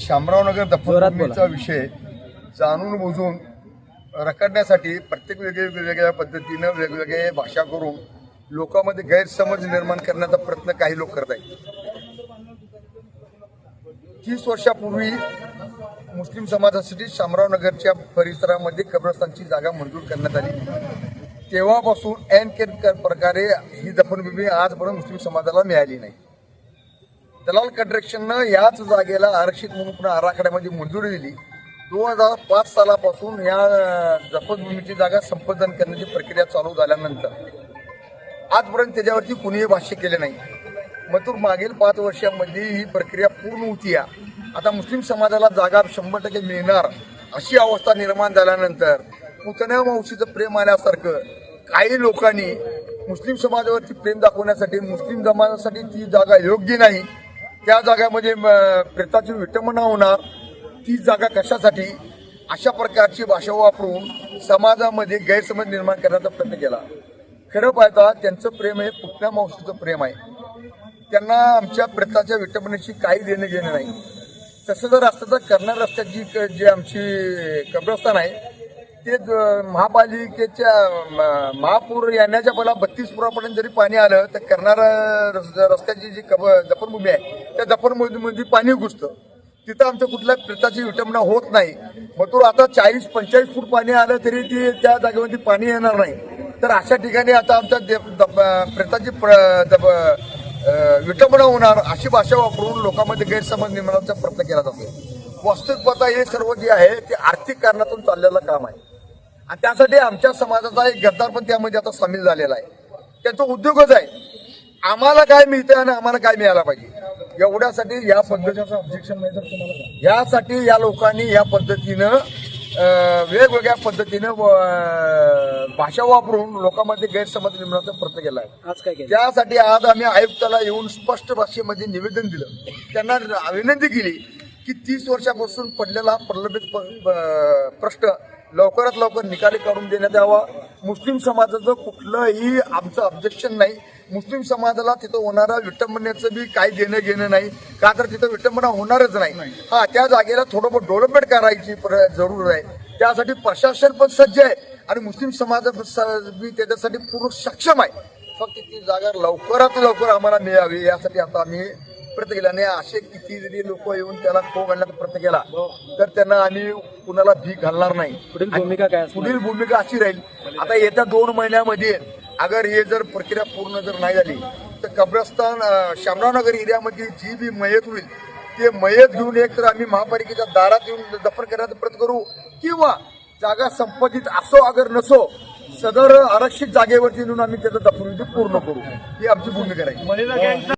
शामरावनगर दफनभूमीचा विषय जाणून बुजून रखडण्यासाठी प्रत्येक वेगळे वेगवेगळ्या पद्धतीनं वेगवेगळे भाषा करून लोकांमध्ये गैरसमज निर्माण करण्याचा प्रयत्न काही लोक करत आहेत. तीस वर्षापूर्वी मुस्लिम समाजासाठी शामरावनगरच्या परिसरामध्ये कब्रस्तानची जागा मंजूर करण्यात आली. तेव्हापासून ऐन के प्रकारे ही दफनभूमी आजपर्यंत मुस्लिम समाजाला मिळाली नाही. दलाल कन्स्ट्रक्शननं याच जागेला आरक्षित म्हणून पुन्हा आराखड्यामध्ये मंजुरी दिली. दोन हजार पाच सालापासून या जपतभूमीची जागा संपादन करण्याची प्रक्रिया चालू झाल्यानंतर आजपर्यंत त्याच्यावरती कुणीही भाष्य केले नाही. मथुर मागील पाच वर्षामध्ये ही प्रक्रिया पूर्ण होती. या आता मुस्लिम समाजाला जागा शंभर टक्के मिळणार अशी अवस्था निर्माण झाल्यानंतर पुतण्या मावशीचं प्रेम आल्यासारखं काही लोकांनी मुस्लिम समाजावरती प्रेम दाखवण्यासाठी मुस्लिम समाजासाठी ती जागा योग्य नाही. त्या जागामध्ये प्रेताची विटंबना होणार. ती जागा कशासाठी? अशा प्रकारची भाषा वापरून समाजामध्ये गैरसमज निर्माण करण्याचा प्रयत्न केला. खरं पाहता त्यांचं प्रेम हे पुतण्या मावशीचं प्रेम आहे. त्यांना आमच्या प्रेताच्या विटंबनेशी काही देणं घेणं नाही. तसं जर असतं तर कर्नाळ रस्त्याची क- जी आमची कब्रस्तान आहे ते ज- महापालिकेच्या म- महापूर येण्याच्या पहिला बत्तीस पुरापर्यंत जरी पाणी आलं तर कर्नाळ रस- रस्त्याची जी कब जपनभूमी आहे त्या जपानमध्ये पाणी घुसतं. तिथं आमच्या कुठल्या प्रेताची विटंबना होत नाही. मग आता चाळीस पंचेचाळीस फूट पाणी आलं तरी ती त्या जागेमध्ये पाणी येणार नाही. तर अशा ठिकाणी आता आमच्या दे- दब- प्रेताची प्र- दब- विटंबना होणार अशी भाषा वापरून लोकांमध्ये गैरसमज निर्माणाचा प्रयत्न केला जातो वास्तविकता हे सर्व जे आहे ते आर्थिक कारणातून चाललेलं काम आहे. आणि त्यासाठी आमच्या समाजाचा एक गद्दार पण त्यामध्ये आता सामील झालेला आहे. त्यांचा उद्योगच आहे. आम्हाला काय मिळतं आणि आम्हाला काय मिळायला पाहिजे? एवढ्यासाठी या पद्धतीचं यासाठी या लोकांनी या पद्धतीनं वेगवेगळ्या पद्धतीनं भाषा वापरून लोकांमध्ये गैरसमज निर्माणाचा प्रयत्न केला आहे. आज काय केलं? त्यासाठी आज आम्ही आयुक्ताला येऊन स्पष्ट भाषेमध्ये निवेदन दिलं. त्यांना विनंती केली की तीस वर्षापासून पडलेला प्रलंबित प्रश्न लवकरात लवकर निकाली काढून देण्यात यावा. मुस्लिम समाजाचं कुठलंही आमचं ऑब्जेक्शन नाही. मुस्लिम समाजाला तिथं होणाऱ्या विटंबनेचं बी काही देणं घेणं नाही. का तर तिथं विटंबना होणारच नाही. हा त्या जागेला थोडं बहुत डेव्हलपमेंट करायची प्र- जरूर आहे. त्यासाठी प्रशासन पण सज्ज आहे आणि मुस्लिम समाज बी त्याच्यासाठी पूर्ण सक्षम आहे. फक्त ती जागा लवकरात लवकर आम्हाला मिळावी यासाठी आता आम्ही प्रयत्न केला आणि असे किती जरी लोक येऊन त्याला खो घालण्याचा प्रयत्न केला. तर त्यांना आम्ही कुणाला भीक घालणार नाही. पुढील भूमिका काय? पुढील भूमिका अशी राहील. आता येत्या दोन महिन्यामध्ये अगर हे जर प्रक्रिया पूर्ण जर नाही झाली तर कब्रस्तान शामरावनगर एरियामध्ये जी बी मयत होईल ते मयत घेऊन एक तर आम्ही महापालिकेच्या दारात येऊन दफन करण्याचा प्रयत्न करू किंवा जागा संपादित असो अगर नसो सदर आरक्षित जागेवरती येऊन आम्ही त्याचं दफन पूर्ण करू. ही आमची भूमिका राहील.